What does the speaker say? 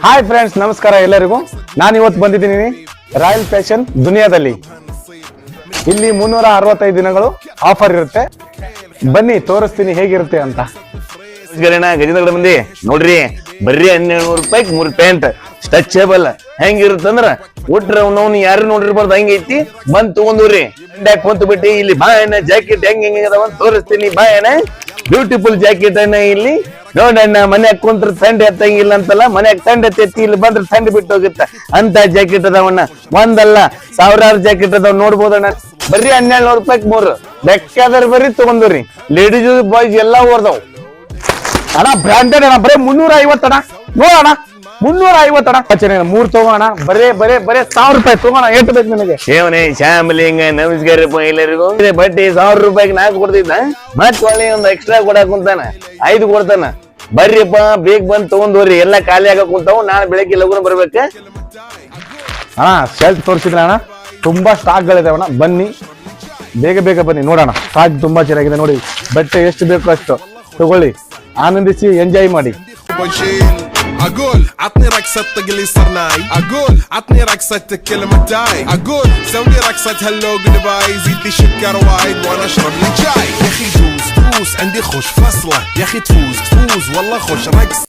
Hi friends ನಮಸ್ಕಾರ ಎಲ್ಲರಿಗೂ. ನಾನು ಇವತ್ತು ಬಂದಿದ್ದೀನಿ ರಾಯಲ್ ಫ್ಯಾಷನ್ ದುನಿಯಾದಲ್ಲಿ. ಇಲ್ಲಿ ಮುನ್ನೂರ ಅರವತ್ತೈದು ದಿನಗಳು ಆಫರ್ ಇರುತ್ತೆ. ಬನ್ನಿ, ತೋರಿಸ್ತೀನಿ ಹೇಗಿರುತ್ತೆ ಅಂತ. ಗಜೇಂದ್ರಗಡ ಗಜೇಂದ್ರ ಮಂದಿ, ನೋಡ್ರಿ, ಬರ್ರಿ ಹನ್ನೆರಡು ನೂರು ರೂಪಾಯಿ ಮೂರ್ ಪ್ಯಾಂಟ್ ಸ್ಟ್ರೆಚಬಲ್ ಹೆಂಗಿರುತ್ತಂದ್ರ ಒಟ್ರ ಅವ್ನವ್ನು ಯಾರು ನೋಡಿರ್ಬಾರ್ದು ಹಂಗೈತಿ ಬಂದ್ ತಗೊಂಡ್ರಿ ಅಂಡ್ಯಾಕ್ ಕುಂತ ಬಿಟ್ಟು, ಇಲ್ಲಿ ಬಾಯನ ಜಾಕೆಟ್ ಹೆಂಗ್ ಹೆಂಗ್ ಅದಾವ ತೋರಿಸ್ತೀನಿ ಬಾಯನ ಬ್ಯೂಟಿಫುಲ್ ಜಾಕೆಟ್ ಅಣ್ಣ ಇಲ್ಲಿ. ನೋಡಣ್ಣ ಮನ್ಯಾಗ ಕುಂತ್ರ ಸಂಡೆ ಎತ್ತಂಗಿಲ್ಲ ಅಂತಲ್ಲ, ಮನ್ಯಾಗ ಸಂಡೆ ಎತ್ತಿ ಇಲ್ಲಿ ಬಂದ್ರೆ ಥಂಡಿ ಬಿಟ್ಟು ಹೋಗುತ್ತೆ. ಅಂತ ಜಾಕೆಟ್ ಅದಾವಣ್ಣ ಒಂದಲ್ಲ, ಸಾವಿರಾರು ಜಾಕೆಟ್ ಅದಾವ ನೋಡ್ಬೋದಣ್ಣ ಬರ್ರಿ ಹನ್ನೆರಡು ನೂರು ರೂಪಾಯಿ ಮೂರು. ಬೇಕಾದ್ರೆ ಬರ್ರಿ ತಗೊಂಡ್ರಿ ಲೇಡೀಸ್ ಬಾಯ್ಸ್ ಎಲ್ಲಾ ಓರ್ದಾವ್ ಅಣ್ಣ ಬ್ರಾಂಡೆಡ್ ಅಣ್ಣ, ಬರೀ ಮುನ್ನೂರ ಐವತ್ತಣ್ಣ ನೋಡೋಣ ಮುನ್ನೂರ ಐವತ್ತು ಅಣ್ಣ ಪಚನೆ ಮೂರ್ ತಗೋಣ. ಬರೇ ಬರೇ ಬರೇ ಸಾವಿರ ರೂಪಾಯಿ ತಗೋಣ. ಎಷ್ಟು ಬೇಕು ನಿಮಗೆ ಶಿವನೇ ಶ್ಯಾಮಲಿಂಗ ನಮಸ್ಕಾರ ಎಲ್ಲರಿಗೂ. ಬಟ್ಟಿ ಸಾವಿರ ರೂಪಾಯಿಗೆ ನಾಲ್ಕು ಕೊಡ್ತಿದ್ದ ಮತ್ ಒಳ್ಳೆ ಒಂದು ಎಕ್ಸ್ಟ್ರಾ ಕೊಡಕ್ ಕುಂತಾನ? ಐದು ಕೊಡ್ತಾನ? ಬರ್ರಿಪ್ಪ ಬೇಗ ಬಂದ್ ತಗೊಂಡ್ ಹೋಗ್ರಿ. ಎಲ್ಲ ಖಾಲಿ ಆಗ ಕುಂತಾವ್. ನಾಳೆ ಬೆಳಗ್ಗೆ ಲಗುನ ಬರ್ಬೇಕ. ಅಣ್ಣ ಸೆಲ್ಫ್ ತೋರಿಸಿದ್ರ ಅಣ್ಣ ತುಂಬಾ ಸ್ಟಾಕ್ಗಳಿದಾವೆ ಅಣ್ಣ. ಬನ್ನಿ. ಬೇಗ ಬೇಗ ಬನ್ನಿ. ನೋಡೋಣ. ಸ್ಟಾಕ್ ತುಂಬಾ ಚೆನ್ನಾಗಿದೆ. ನೋಡಿ ಬಟ್ಟೆ ಎಷ್ಟು ಬೇಕು ಅಷ್ಟು. ತಗೊಳ್ಳಿ. ಆನಂದಿಸಿ ಎಂಜಾಯ್ ಮಾಡಿ. أقول عطني رقصة تقلي صرناي أقول عطني رقصة كلمة داي. أقول سوي رقصة هلو باي زيد لي شكر وايد وأنا أشرب لي شاي يا أخي دوس دوس عندي خوش فصلة. يا أخي تفوز تفوز. والله خوش رقص